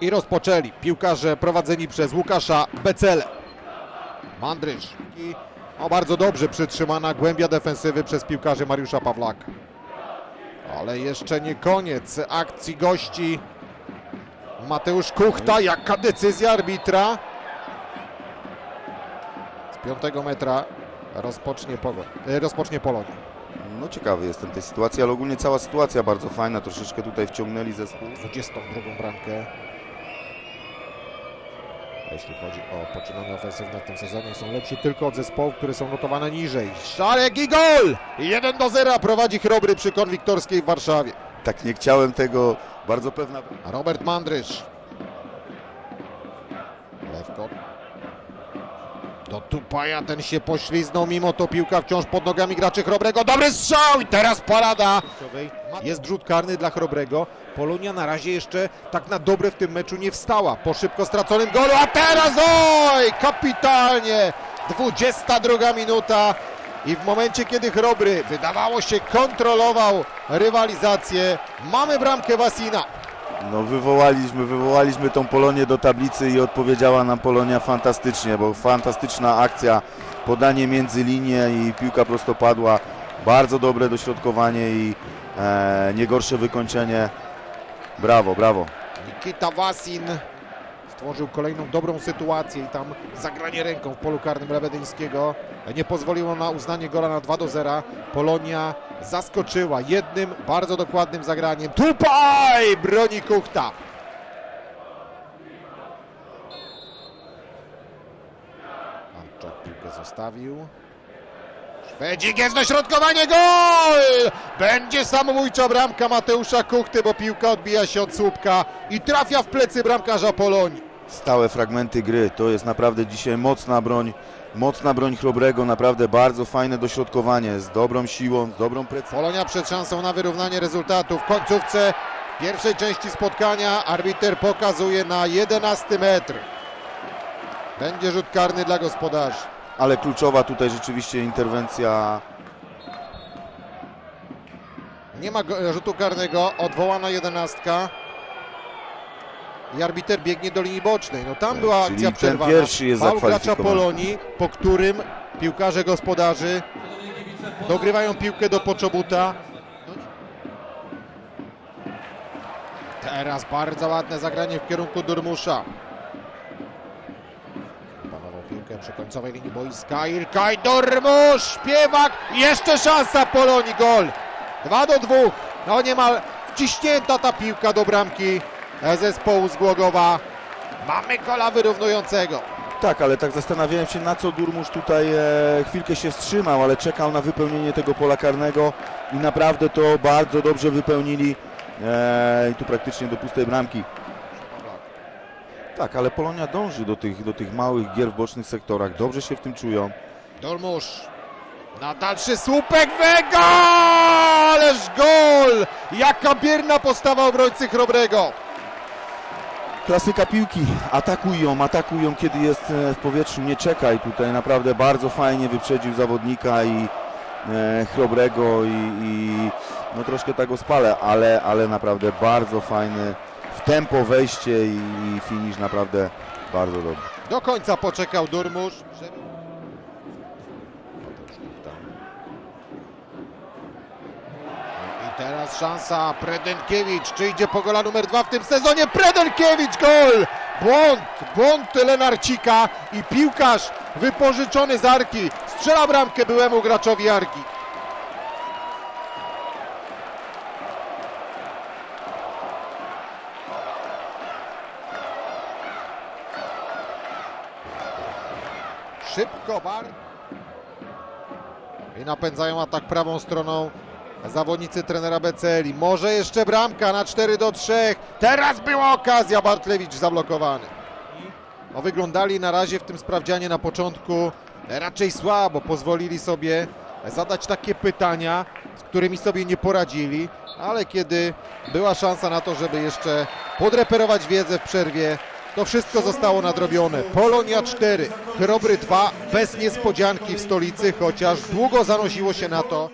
I rozpoczęli piłkarze prowadzeni przez Łukasza Becele. Mandrysz. I o, bardzo dobrze przytrzymana głębia defensywy przez piłkarzy Mariusza Pawlaka. Ale jeszcze nie koniec akcji gości. Mateusz Kuchta, jaka decyzja arbitra. Z piątego metra rozpocznie, Pogoń, e, rozpocznie Polonia. No ciekawy jestem tej sytuacji, ale ogólnie cała sytuacja bardzo fajna. Troszeczkę tutaj wciągnęli zespół. 22 bramkę. Jeśli chodzi o poczynania ofensywne w tym sezonie, są lepsi tylko od zespołów, które są notowane niżej. Szarek i gol! 1 do 0 prowadzi Chrobry przy Konwiktorskiej w Warszawie. Tak nie chciałem tego, bardzo pewna. Robert Mandrysz. Lewko. Do Tupaja ten się pośliznął, mimo to piłka wciąż pod nogami graczy Chrobrego. Dobry strzał i teraz parada. Jest rzut karny dla Chrobrego. Polonia na razie jeszcze tak na dobre w tym meczu nie wstała. Po szybko straconym golu, a teraz oj! Kapitalnie! 22 minuta. I w momencie, kiedy Chrobry wydawało się kontrolował rywalizację, mamy bramkę Wasina. No wywołaliśmy, wywołaliśmy tą Polonię do tablicy i odpowiedziała nam Polonia fantastycznie, bo fantastyczna akcja, podanie między linie i piłka prostopadła. Bardzo dobre dośrodkowanie i e, nie gorsze wykończenie. Brawo, brawo. Nikita Wasin stworzył kolejną dobrą sytuację i tam zagranie ręką w polu karnym Lebedyńskiego nie pozwoliło na uznanie gola na 2 do 0. Polonia zaskoczyła jednym bardzo dokładnym zagraniem. Tupaj! Broni Kuchta. Anczak piłkę zostawił. Szwedzik jest dośrodkowanie, gol! Będzie samobójcza bramka Mateusza Kuchty, bo piłka odbija się od słupka i trafia w plecy bramkarza Polonii. Stałe fragmenty gry, to jest naprawdę dzisiaj mocna broń, mocna broń Chrobrego, naprawdę bardzo fajne dośrodkowanie, z dobrą siłą, z dobrą precyzją. Polonia przed szansą na wyrównanie rezultatu. W końcówce pierwszej części spotkania arbiter pokazuje na 11 metr. Będzie rzut karny dla gospodarzy. Ale kluczowa tutaj rzeczywiście interwencja Nie ma rzutu karnego, odwołana jedenastka. I arbiter biegnie do linii bocznej. No tam była czyli akcja przerwana. pierwszy jest Faul gracza. Polonii, po którym piłkarze gospodarzy dogrywają piłkę do Poczobuta. Teraz bardzo ładne zagranie w kierunku Durmusza. Piłkę przy końcowej linii boiska. Ilkay Durmusz, śpiewak. Jeszcze szansa Polonii, gol. 2 do 2. No niemal wciśnięta ta piłka do bramki zespołu z Głogowa. Mamy gola wyrównującego. Tak, ale tak zastanawiałem się, na co Durmusz tutaj e, chwilkę się wstrzymał, ale czekał na wypełnienie tego pola karnego i naprawdę to bardzo dobrze wypełnili. E, I tu praktycznie do pustej bramki. Tak, ale Polonia dąży do tych, do tych małych gier w bocznych sektorach. Dobrze się w tym czują. Dolmusz. Na dalszy słupek Wega! Ależ gol! Jaka bierna postawa obrońcy Chrobrego. Klasyka piłki. Atakuj ją, atakuj ją, kiedy jest e, w powietrzu. Nie czekaj tutaj. Naprawdę bardzo fajnie wyprzedził zawodnika i e, Chrobrego i, i no troszkę tak go spalę, ale, ale naprawdę bardzo fajny w tempo wejście i, i finish naprawdę bardzo dobry. Do końca poczekał Durmusz. I teraz szansa Predenkiewicz. Czy idzie po gola numer dwa w tym sezonie? Predenkiewicz gol! Błąd, błąd Lenarcika i piłkarz wypożyczony z Arki strzela bramkę byłemu graczowi Arki. Szybko, bar. I napędzają atak prawą stroną zawodnicy trenera Beceli. Może jeszcze bramka na 4 do 3. Teraz była okazja, Bartlewicz zablokowany. No, wyglądali na razie w tym sprawdzianie na początku raczej słabo. Pozwolili sobie zadać takie pytania, z którymi sobie nie poradzili, ale kiedy była szansa na to, żeby jeszcze podreperować wiedzę w przerwie, to wszystko zostało nadrobione. Polonia 4, Chrobry 2, bez niespodzianki w stolicy, chociaż długo zanosiło się na to.